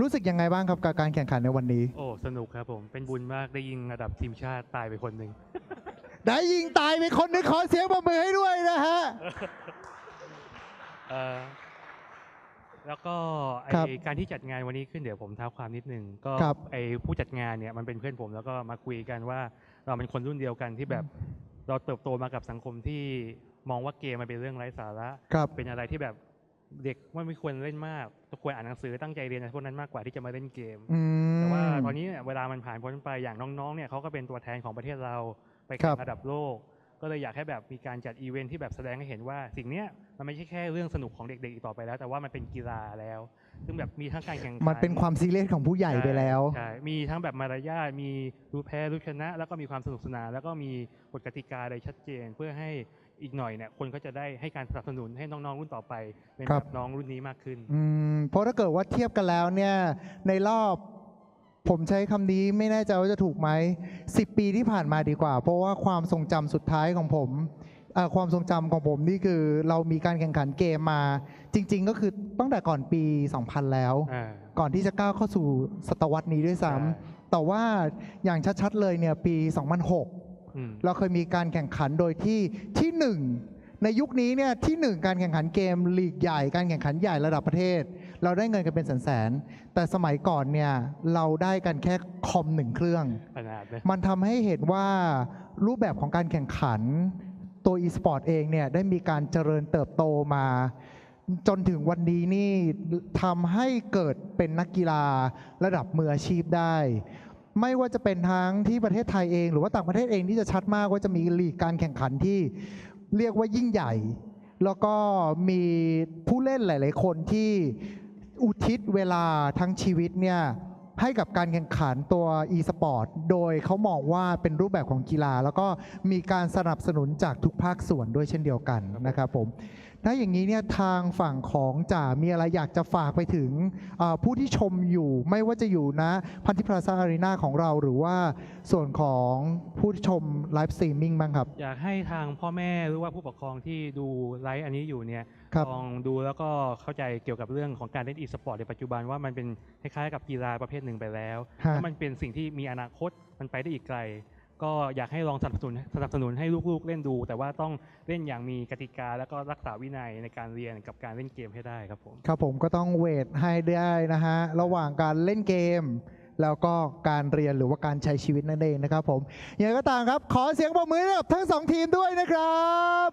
รู้สึกยังไงบ้างครับกับการแข่งขันในวันนี้ โอ้ สนุกครับผม เป็นบุญมากได้ยิงระดับทีมชาติตายไปคนหนึ่ง ได้ยิงตายไปคนหนึงขอเสียงปรบมือให้ด้วยนะฮะ เอ่อแล้วก็ไอครับการที่จัดงานวันนี้ขึ้นเดี๋ยวผมเท้าความนิดนึง ก็ครับ ไอผู้จัดงานเนี่ยมันเป็นเพื่อนผมแล้วก็มาคุยกันว่าเราเป็นคนรุ่นเดียวกันที่แบบ เราเติบโตมากับสังคมที่มองว่าเกมมันเป็นเรื่องไร้สาระ ครับ เป็นอะไรที่แบบ เด็กว่าไม่ควรเล่นมากควรอ่านหนังสือตั้งใจเรียนอะไรพวกนั้นมากกว่าที่จะมาเล่นเกมอืมแต่ว่าตอนนี้เนี่ยเวลามันผ่านพ้นไปอย่างน้องๆเนี่ยเขาก็เป็นตัวแทนของประเทศเราไปครัแข่บงระดับโลก ก็เลยอยากให้แบบมีการจัดอีเวนท์ที่แบบแสดงให้เห็นว่าสิ่งเนี้ยมันไม่ใช่แค่เรื่องสนุกของเด็กๆอีกต่อไปแล้ว แต่ว่ามันเป็นกีฬาแล้ว ซึ่งแบบมีทั้งการแข่งขันมันเป็นความซีเรียสของผู้ใหญ่ไปแล้วใช่มีทั้งแบบมารยาทมีรู้แพ้รู้ชนะ แล้วก็มีความสนุกสนานแล้วก็มีกฎกติกาอะไรชัดเจนเพื่อให้ อีกหน่อยเนี่ยคนก็จะได้ให้การสนับสนุนให้น้องๆรุ่นต่อไปเป็นครัแบบบน้องรุ่นนี้มากขึ้น อืมเพราะถ้าเกิดว่าเทียบกันแล้วเนี่ยในรอบ ผมใช้คำนี้ไม่แน่ใจว่าจะถูกไหม10ปีที่ผ่านมาดีกว่า เพราะว่าความทรงจำสุดท้ายของผมเอ่อความทรงจำของผมนี่คือเรามีการแข่งขันเกมมา จริง ๆ ก็คือตั้งแต่ก่อนปี 2000 แล้ว อ่า ก่อนที่จะก้าวเข้าสู่ศตวรรษนี้ด้วยซ้ใช่ำแต่ว่าอย่างชัดๆเลยเนี่ยปี 2006อืม เราเคยมีการแข่งขันโดยที่ที่หนึ่งในยุคนี้เนี่ยที่หนึ่งการแข่งขันเกมลีกใหญ่การแข่งขันใหญ่ระดับประเทศ เราได้เงินกันเป็นแสนๆแต่สมัยก่อนเนี่ยเราได้กันแค่คอมหนึ่งเครื่องขนาดเลยมันทำให้เห็นว่ารูปแบบของการแข่งขันตัว e-sport เองเนี่ยได้มีการเจริญเติบโตมา จนถึงวันนี้นี่ทำให้เกิดเป็นนักกีฬาระดับมืออาชีพได้ ไม่ว่าจะเป็นทั้งที่ประเทศไทยเอง หรือว่าต่างประเทศเองที่จะชัดมากว่าจะมีลีกการแข่งขันที่เรียกว่ายิ่งใหญ่ แล้วก็มีผู้เล่นหลาย ๆ คนที่อุทิศเวลาทั้งชีวิตเนี่ย ให้กับการแข่งขันตัว e-sport โดยเขามองว่าเป็นรูปแบบของกีฬา แล้วก็มีการสนับสนุนจากทุกภาคส่วนด้วยเช่นเดียวกันนะครับผมถ้าอย่างนี้เนี่ยทางฝั่งของจ่ามีอะไรอยากจะฝากไปถึงเอ่อผู้ที่ชมอยู่ไม่ว่าจะอยู่นะพันธิพราซาอารีนาของเราหรือว่าส่วนของผู้ที่ชมไลฟ์สตรีมมิ่งบ้างครับ อยากให้ทางพ่อแม่หรือว่าผู้ปกครองที่ดูไลฟ์อันนี้อยู่เนี่ยครับลองดูแล้วก็เข้าใจเกี่ยวกับเรื่องของการเล่นอีสปอร์ตในปัจจุบันว่ามันเป็นคล้ายๆกับกีฬาประเภทหนึ่งไปแล้วฮะ แล้วมันเป็นสิ่งที่มีอนาคตมันไปได้อีกไกล ก็อยากให้ลองสนับสนุนสนับสนุนให้ลูกๆเล่นดู แต่ว่าต้องเล่นอย่างมีกติกาแล้วก็รักษาวินัยในการเรียนกับการเล่นเกมให้ได้ครับผม ครับผมก็ต้องเวทให้ได้นะฮะ ระหว่างการเล่นเกม แล้วก็การเรียนหรือว่าการใช้ชีวิตนั่นเองนะครับผมอย่างไรก็ตามครับ ขอเสียงปรบมือให้กับทั้งสองทีมด้วยนะครับ